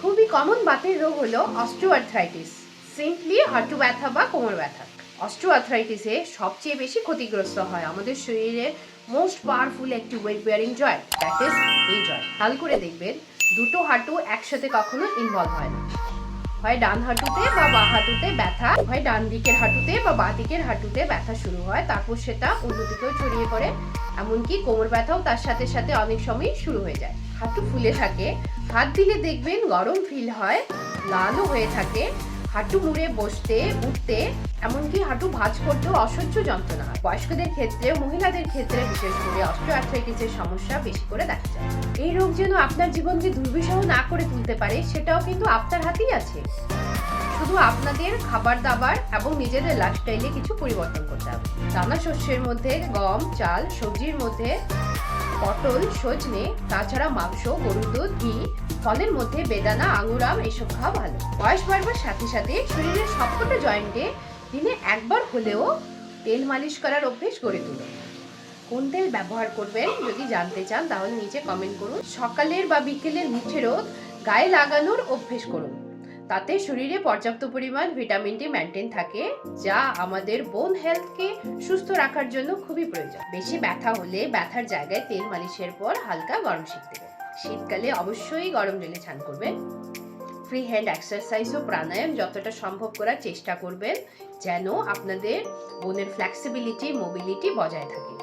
খুবই কমন বাতের রোগ হলো অস্ট্রোআর্থ্রাইটিস সিম্পলি হাঁটু ব্যথা বা কোমর ব্যথা। অস্ট্রোআর্থ্রাইটিসে সবচেয়ে বেশি ক্ষতিগ্রস্ত হয় আমাদের শরীরের মোস্ট পাওয়ারফুল একটি weight bearing joint that is এই জয়েন্ট খেয়াল করে দেখবেন, দুটো হাঁটু একসাথে কখনো ইনভলভ হয় না। হয় ডান হাঁটুতে বা বাঁ হাঁটুতে ব্যথা, হয় ডান দিকের হাঁটুতে বা বাঁ দিকের হাঁটুতে ব্যথা শুরু হয়, তারপর সেটা অন্যদিকেও ছড়িয়ে পড়ে। এমনকি কোমর ব্যথাও তার সাথে সাথে অনেক সময় শুরু হয়ে যায়। হাঁটু ফুলে থাকে, হাত দিলে দেখবেন গরম ফিল হয়, লালও হয়ে থাকে। হাঁটু মুড়ে বসতে, উঠতে, এমনকি হাঁটু ভাঁজ করতেও অসহ্য যন্ত্রণা। বয়স্কদের ক্ষেত্রে মহিলাদের ক্ষেত্রে বিশেষ করে অস্ট্রোআর্থ্রাইটিসের সমস্যা বেশি করে দেখা যায়। এই রোগ যেন আপনার জীবনকে দুর্বিষহ না করে তুলতে পারে, সেটাও কিন্তু আপনার হাতেই আছে। শুধু আপনাদের খাবার দাবার এবং নিজেদের লাইফস্টাইলে কিছু পরিবর্তন করতে হবে। দানা শস্যের মধ্যে গম, চাল, সবজির মধ্যে পটল, সজনে, তাছাড়া মাংস, গরুর দুধ, ঘি, ফলের মধ্যে বেদানা আঙুরাম এসব খাওয়া ভালো। বয়স বাড়বার সাথে সাথে শরীরের সবকটা জয়েন্টে দিনে একবার হলেও তেল মালিশ করার অভ্যেস গড়ে তুলুন কোন তেল ব্যবহার করবেন যদি জানতে চান, তাহলে নিচে কমেন্ট করুন। সকালের বা বিকেলের মুঠে রোদ গায়ে লাগানোর অভ্যেস করুন। তাতে শরীরে পর্যাপ্ত পরিমাণ ভিটামিন ডি মেনটেন থাকে, যা আমাদের বোন হেলথকে সুস্থ রাখার জন্য খুবই প্রয়োজন। বেশি ব্যথা হলে ব্যথার জায়গায় তেল মালিশের পর হালকা গরম শীত দেবেন। শীতকালে অবশ্যই গরম জলে স্নান করবেন। ফ্রি হ্যান্ড এক্সারসাইজ ও প্রাণায়াম যতটা সম্ভব করার চেষ্টা করবেন যেন আপনাদের বোনের ফ্লেক্সিবিলিটি মোবিলিটি বজায় থাকে।